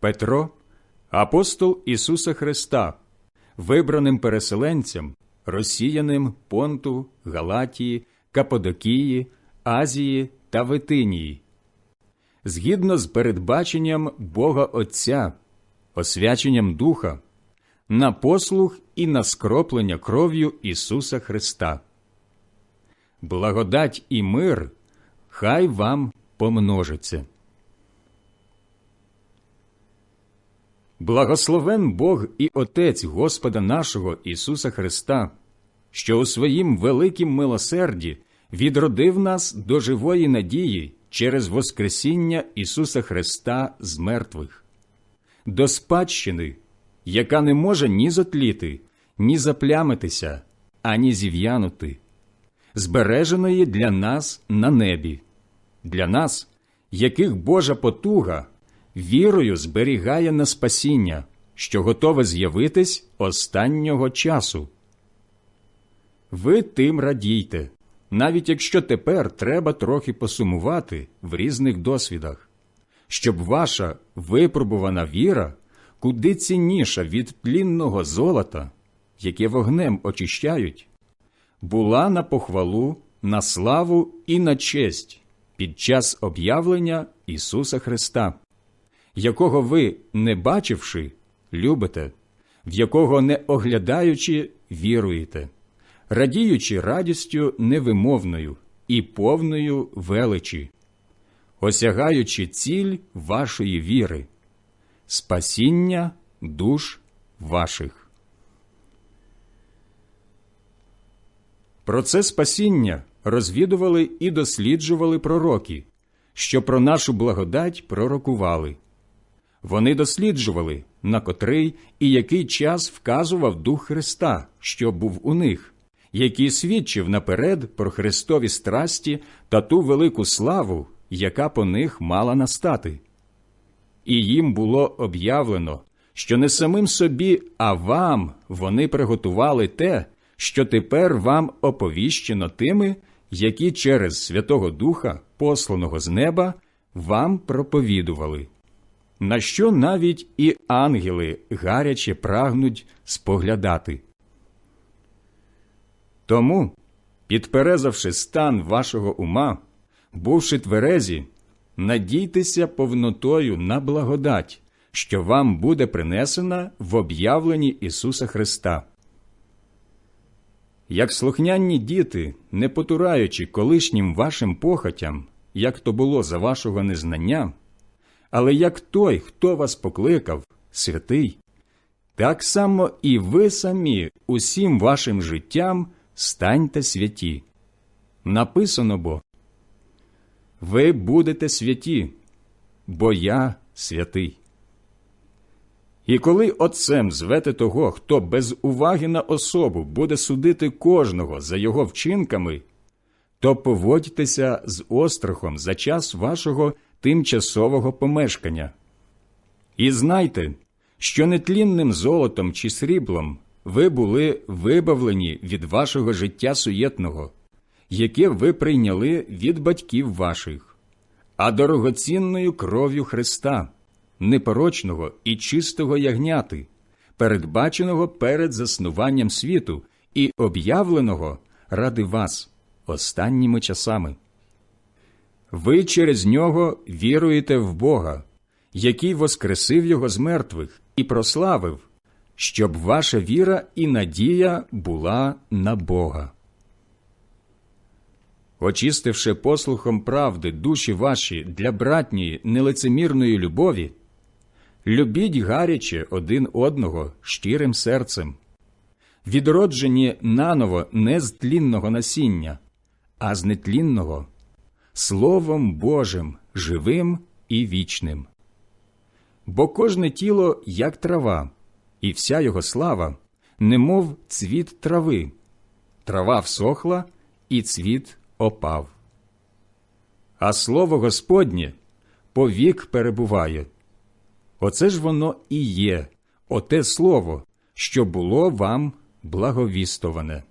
Петро, апостол Ісуса Христа, вибраним переселенцям, розсіяним Понту, Галатії, Каподокії, Азії та Витинії, згідно з передбаченням Бога Отця, освяченням Духа, на послух і на скроплення кров'ю Ісуса Христа. Благодать і мир хай вам помножиться. Благословен Бог і Отець Господа нашого Ісуса Христа, що у своїм великім милосерді відродив нас до живої надії через Воскресіння Ісуса Христа з мертвих, до спадщини, яка не може ні зотліти, ні заплямитися, ані зів'янути, збереженої для нас на небі, для нас, яких Божа потуга вірою зберігає на спасіння, що готове з'явитись останнього часу. Ви тим радійте, навіть якщо тепер треба трохи посумувати в різних досвідах, щоб ваша випробувана віра куди цінніша від тлінного золота, яке вогнем очищають, була на похвалу, на славу і на честь під час об'явлення Ісуса Христа, якого ви, не бачивши, любите, в якого не оглядаючи, віруєте, радіючи радістю невимовною і повною величі, осягаючи ціль вашої віри, спасіння душ ваших. Про це спасіння розвідували і досліджували пророки, що про нашу благодать пророкували. Вони досліджували, на котрий і який час вказував Дух Христа, що був у них, який свідчив наперед про Христові страсті та ту велику славу, яка по них мала настати. І їм було об'явлено, що не самим собі, а вам вони приготували те, що тепер вам оповіщено тими, які через Святого Духа, посланого з неба, вам проповідували, на що навіть і ангели гаряче прагнуть споглядати. Тому, підперезавши стан вашого ума, бувши тверезі, надійтеся повнотою на благодать, що вам буде принесена в об'явленні Ісуса Христа. Як слухняні діти, не потураючи колишнім вашим похотям, як то було за вашого незнання, але як той, хто вас покликав, святий, так само і ви самі усім вашим життям станьте святі. Написано бо ви будете святі, бо я святий. І коли отцем звете того, хто без уваги на особу буде судити кожного за його вчинками, то поводьтеся з острахом за час вашого тимчасового помешкання. І знайте, що нетлінним золотом чи сріблом ви були вибавлені від вашого життя суєтного, яке ви прийняли від батьків ваших, а дорогоцінною кров'ю Христа непорочного і чистого ягняти, передбаченого перед заснуванням світу і об'явленого ради вас останніми часами. Ви через нього віруєте в Бога, який воскресив його з мертвих і прославив, щоб ваша віра і надія була на Бога. Очистивши послухом правди душі ваші для братньої нелицемірної любові, любіть гаряче один одного щирим серцем, відроджені наново не з тлінного насіння, а з нетлінного, Словом Божим, живим і вічним. Бо кожне тіло, як трава, і вся його слава, немов цвіт трави, трава всохла, і цвіт опав. А слово Господнє повік перебуває. Оце ж воно і є, оте слово, що було вам благовістоване.